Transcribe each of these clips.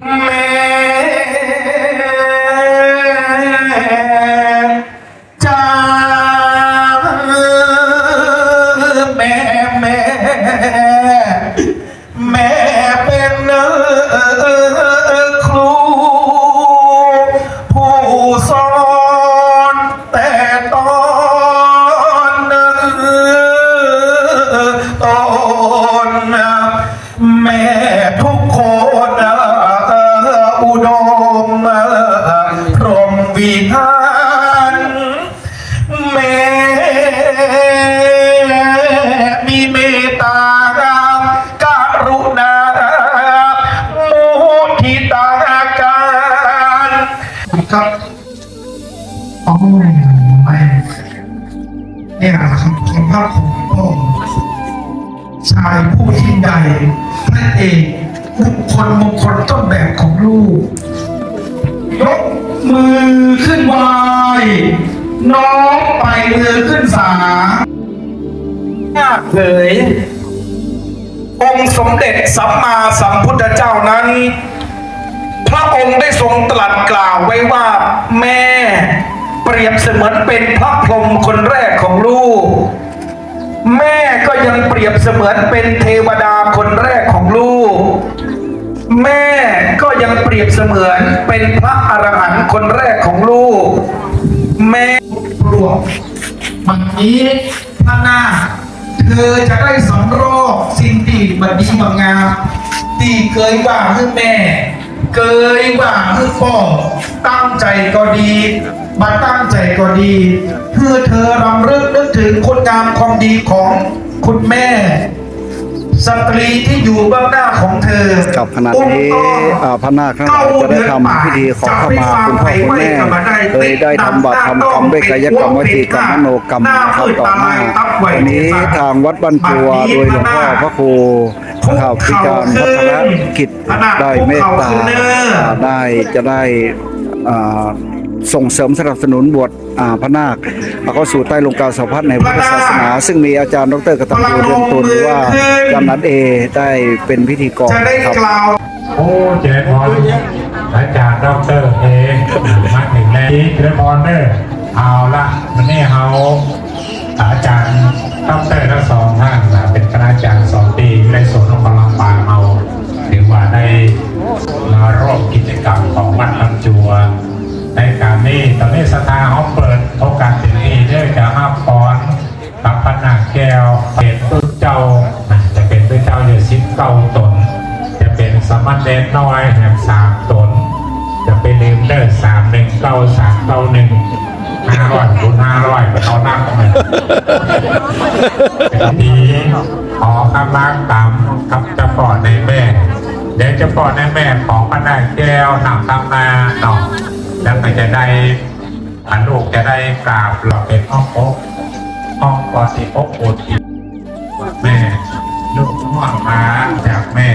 แครับโอ้ไม่เนี่ยนะครับของภาพของพ่อชายผู้ยิ่งใหญ่พระเอกบุคคลมงคลต้นแบบของลูก ยกมือขึ้นไหวน้องไปมือขึ้นสาหน้าเผยองค์สมเด็จสัมมาสัมพุทธเจ้านั้น พระองค์ได้ทรงตรัสกล่าวไว้ว่าแม่ เปรียบเสมือนเป็นพระพรหมคนแรกของลูก แม่ก็ยังเปรียบเสมือนเป็นเทวดาคนแรกของลูก แม่ก็ยังเปรียบเสมือนเป็นพระอรหันต์คนแรกของลูก แม่ปลวกวันนี้พระนาคเธอจะได้สำรอกสิ่งที่บัดดีบางงามที่เคยว่าให้แม่ เคยว่าให้พ่อตั้งใจก็ดีมาตั้งใจก็ดีเพื่อเธอรำลึกนึกถึงคุณงามความดีของคุณแม่ สตรีที่อยู่เบื้องหน้าของเธอกับขณะนี้อ่าพระนาคทั้งหลายจะได้ทำพิธีขอเข้ามาคุณพ่อคุณแม่เคยได้ทำบาปทำกรรมด้วยกายกรรมวจีกรรมมโนกรรมนะครับต่อหน้าวันนี้ทางวัดบ้านปัวโดยหลวงพ่อพระครู นะครับพิการพัฒนกิจได้เมตตาได้จะได้ส่งเสริมสนับสนุนบวชอ่าพระนาคเข้าสู่ใต้ลงกาสาวพัฒในพุทธศาสนา ซึ่งมีอาจารย์ดรกตัญญูเรืองตุลหรือว่าอาจารย์นัทเอได้เป็นพิธีกรจะได้ครับกล่าวโอ้เจริญพรอาจารย์ดรเอมาถึงแล้วเจริญพรเนอเอาละวันนี้เขาอาจารย์ดอกเตอรทั้งสองท่านเป็นคณาจารย์สองปีใน สิบเก้าตน จะเป็นสมณเณรน้อยแห่งสามตน จะเป็นลืมเด้อสามหนึ่งเก้าสามเก้าหนึ่งห้าร้อยคูณห้าร้อยเอานั่งเลยนดีขอคำล้างตามกับจ้าพ่อในแม่ เดี๋ยวจ้าพ่อในแม่ของพระนาแก้วหนังตำนาหนอกแล้วก็จะได้อันลูกจะได้กราบเราเป็นห้องโอ๊กห้องปอสิอ๊กโอที ห่วงมาจากแม่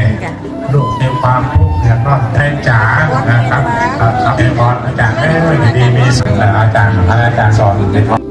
ลูกในความทุกข์เดือดร้อนใจจ๋านะครับขอบคุณอาจารย์เอ้ยดีมีสุขอาจารย์อาจารย์สอนในพร